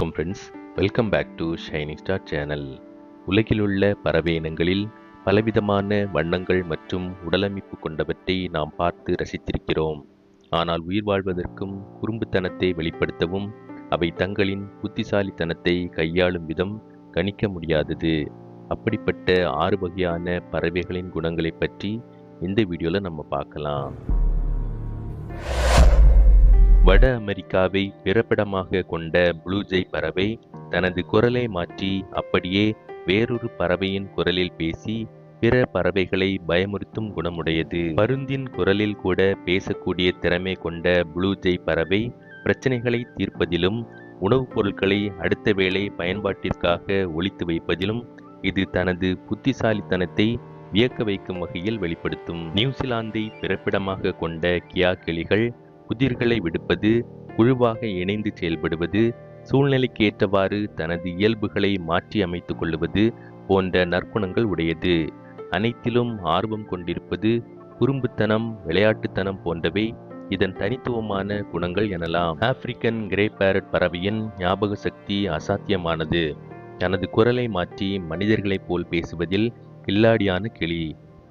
வணக்கம் friends welcome back to shining star channel உலகிலுள்ள பறவை இனங்களில் பலவிதமான வண்ணங்கள் மற்றும் உடலமைப்பு கொண்டவற்றை நாம் பார்த்து ரசித்திருக்கிறோம். ஆனால் உயிர் வாழ்வதற்கும் குறும்புத்தனத்தை வெளிப்படுத்தவும் அவை தங்களின் புத்திசாலித்தனத்தை கையாளும் விதம் கணிக்க முடியாதது. அப்படிப்பட்ட ஆறு வகையான பறவைகளின் குணங்களை பற்றி இந்த வீடியோவில் நம்ம பார்க்கலாம். வட அமெரிக்காவை பிறப்பிடமாக கொண்ட ப்ளூஜை பறவை தனது குரலை மாற்றி அப்படியே வேறொரு பறவையின் குரலில் பேசி பிற பறவைகளை பயமுறுத்தும் குணமுடையது. பருந்தின் குரலில் கூட பேசக்கூடிய திறமை கொண்ட ப்ளூஜை பறவை பிரச்சனைகளை தீர்ப்பதிலும் உணவுப் பொருட்களை அடுத்த வேளை பயன்பாட்டிற்காக ஒழித்து வைப்பதிலும் இது தனது புத்திசாலித்தனத்தை வியக்க வைக்கும் வகையில் வெளிப்படுத்தும். நியூசிலாந்தை பிறப்பிடமாக கொண்ட கியா கிளிகள் புதிர்களை விடுப்பது குழுவாக இணைந்து செயல்படுவது சூழ்நிலைக்கு ஏற்றவாறு தனது இயல்புகளை மாற்றி அமைத்துக் கொள்வது போன்ற நற்குணங்கள் உடையது. அனைத்திலும் ஆர்வம் கொண்டிருப்பது குறும்புத்தனம் விளையாட்டுத்தனம் போன்றவை இதன் தனித்துவமான குணங்கள் எனலாம். ஆப்பிரிக்கன் கிரே பேரட் பறவையின் ஞாபக சக்தி அசாத்தியமானது. தனது குரலை மாற்றி மனிதர்களைப் போல் பேசுவதில் கில்லாடியான கிளி.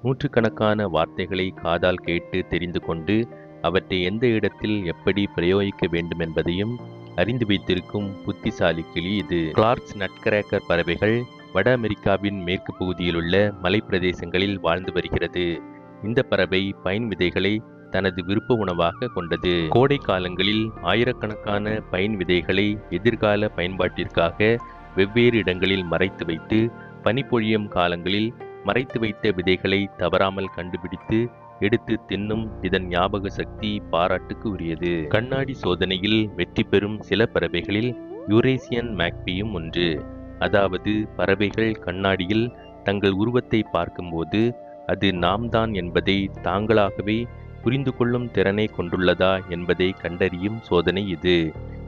நூற்றுக்கணக்கான வார்த்தைகளை காதால் கேட்டு தெரிந்து கொண்டு அவற்றை எந்த இடத்தில் எப்படி பிரயோகிக்க வேண்டும் என்பதையும் அறிந்து வைத்திருக்கும் புத்திசாலி கிளி இது. கிளார்க்ஸ் நட்கரேக்கர் பறவைகள் வட அமெரிக்காவின் மேற்கு பகுதியில் உள்ள மலைப்பிரதேசங்களில் வாழ்ந்து வருகிறது. இந்த பறவை பைன் விதைகளை தனது விருப்ப உணவாக கொண்டது. கோடை காலங்களில் ஆயிரக்கணக்கான பைன் விதைகளை எதிர்கால பயன்பாட்டிற்காக வெவ்வேறு இடங்களில் மறைத்து வைத்து பனிப்பொழியும் காலங்களில் மறைத்து வைத்த விதைகளை தவறாமல் கண்டுபிடித்து எடுத்து தின்னும் இதன் ஞாபக சக்தி பாராட்டுக்கு உரியது கண்ணாடி சோதனையில் வெற்றி பெறும் சில பறவைகளில் யூரேசியன் மேக்பியும் ஒன்று. அதாவது பறவைகள் கண்ணாடியில் தங்கள் உருவத்தை பார்க்கும்போது அது நாம் தான் என்பதை தாங்களாகவே புரிந்து கொள்ளும் திறனை கொண்டுள்ளதா என்பதை கண்டறியும் சோதனை இது.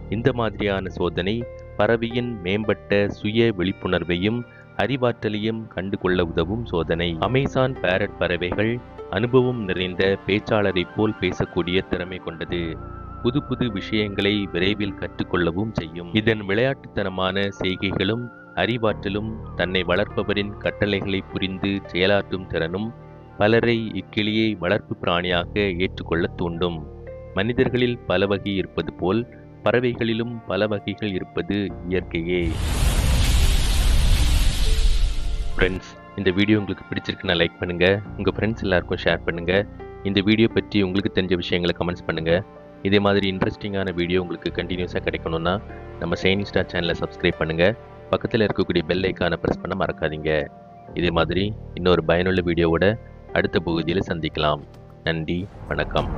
இந்த மாதிரியான சோதனை பறவையின் மேம்பட்ட சுய விழிப்புணர்வையும் அறிவாற்றலையும் கண்டுகொள்ள உதவும் சோதனை. அமேசான் பேரட் பறவைகள் அனுபவம் நிறைந்த பேச்சாளரைப் போல் பேசக்கூடிய திறமை கொண்டது. புது புது விஷயங்களை விரைவில் கற்றுக்கொள்ளவும் செய்யும். இதன் விளையாட்டுத்தனமான செய்கைகளும் அறிவாற்றலும் தன்னை வளர்ப்பவரின் கட்டளைகளை புரிந்து செயலாற்றும் திறனும் பலரை இக்கிளியை வளர்ப்பு பிராணியாக ஏற்றுக்கொள்ள தூண்டும். மனிதர்களில் பல வகை இருப்பது போல் பறவைகளிலும் பல வகைகள் இருப்பது இயற்கையே. ஃப்ரெண்ட்ஸ் இந்த வீடியோ உங்களுக்கு பிடிச்சிருக்குன்னா லைக் பண்ணுங்கள் உங்கள் ஃப்ரெண்ட்ஸ் எல்லாருக்கும் ஷேர் பண்ணுங்கள் இந்த வீடியோ பற்றி உங்களுக்கு தெரிஞ்ச விஷயங்களை கமெண்ட்ஸ் பண்ணுங்கள் இதே மாதிரி இன்ட்ரெஸ்டிங்கான வீடியோ உங்களுக்கு கண்டினியூஸாக கிடைக்கணும்னா நம்ம சைனிங் ஸ்டார் சேனலை சப்ஸ்கிரைப் பண்ணுங்க. பக்கத்தில் இருக்கக்கூடிய பெல் ஐக்கானை ப்ரெஸ் பண்ண மறக்காதீங்க. இதே மாதிரி இன்னொரு பயனுள்ள வீடியோவோட அடுத்த பகுதியில் சந்திக்கலாம். நன்றி வணக்கம்.